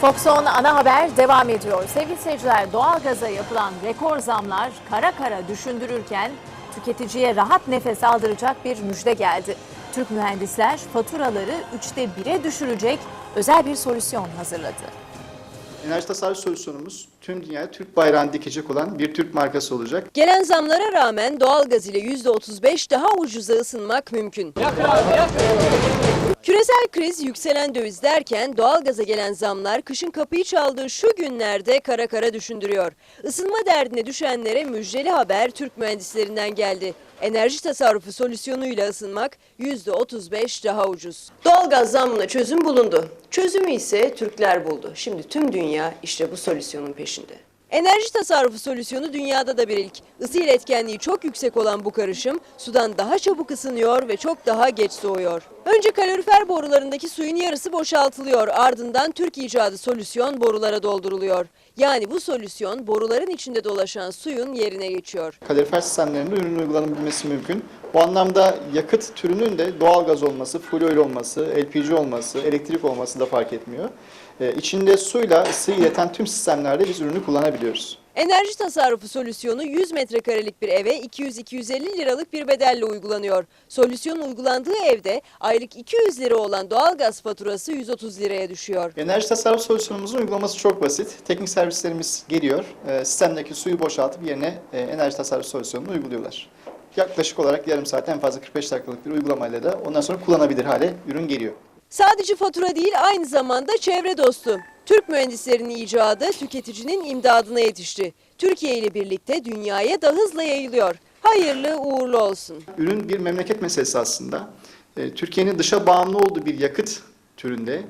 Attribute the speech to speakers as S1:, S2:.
S1: Fox 10 ana haber devam ediyor. Sevgili seyirciler doğalgaza yapılan rekor zamlar kara kara düşündürürken tüketiciye rahat nefes aldıracak bir müjde geldi. Türk mühendisler faturaları üçte bire düşürecek özel bir solüsyon hazırladı.
S2: Enerji tasarruf solüsyonumuz tüm dünyaya Türk bayrağını dikecek olan bir Türk markası olacak.
S3: Gelen zamlara rağmen doğalgaz ile %35 daha ucuza ısınmak mümkün. Küresel kriz yükselen döviz derken doğalgaza gelen zamlar kışın kapıyı çaldığı şu günlerde kara kara düşündürüyor. Isınma derdine düşenlere müjdeli haber Türk mühendislerinden geldi. Enerji tasarrufu solüsyonuyla ısınmak %35 daha ucuz. Doğalgaz zammına çözüm bulundu. Çözümü ise Türkler buldu. Şimdi tüm dünya işte bu solüsyonun peşinde. Enerji tasarrufu solüsyonu dünyada da bir ilk. Isı iletkenliği çok yüksek olan bu karışım sudan daha çabuk ısınıyor ve çok daha geç soğuyor. Önce kalorifer borularındaki suyun yarısı boşaltılıyor. Ardından Türk icadı solüsyon borulara dolduruluyor. Yani bu solüsyon boruların içinde dolaşan suyun yerine geçiyor.
S2: Kalorifer sistemlerinde ürünün uygulanabilmesi mümkün. Bu anlamda yakıt türünün de doğal gaz olması, fuel olması, LPG olması, elektrik olması da fark etmiyor. Ee, içinde suyla ısı ileten tüm sistemlerde biz ürünü kullanabiliyoruz.
S3: Enerji tasarrufu solüsyonu 100 metrekarelik bir eve 200-250 liralık bir bedelle uygulanıyor. Solüsyon uygulandığı evde aylık 200 lira olan doğalgaz faturası 130 liraya düşüyor.
S2: Enerji tasarruf solüsyonumuzun uygulaması çok basit. Teknik servislerimiz geliyor, e, sistemdeki suyu boşaltıp yerine e, enerji tasarruf solüsyonunu uyguluyorlar. Yaklaşık olarak yarım saat en fazla 45 dakikalık bir uygulamayla da ondan sonra kullanabilir hale ürün geliyor.
S3: Sadece fatura değil aynı zamanda çevre dostu. Türk mühendislerinin icadı tüketicinin imdadına yetişti. Türkiye ile birlikte dünyaya da hızla yayılıyor. Hayırlı uğurlu olsun.
S2: Ürün bir memleket meselesi aslında. E, Türkiye'nin dışa bağımlı olduğu bir yakıt türünde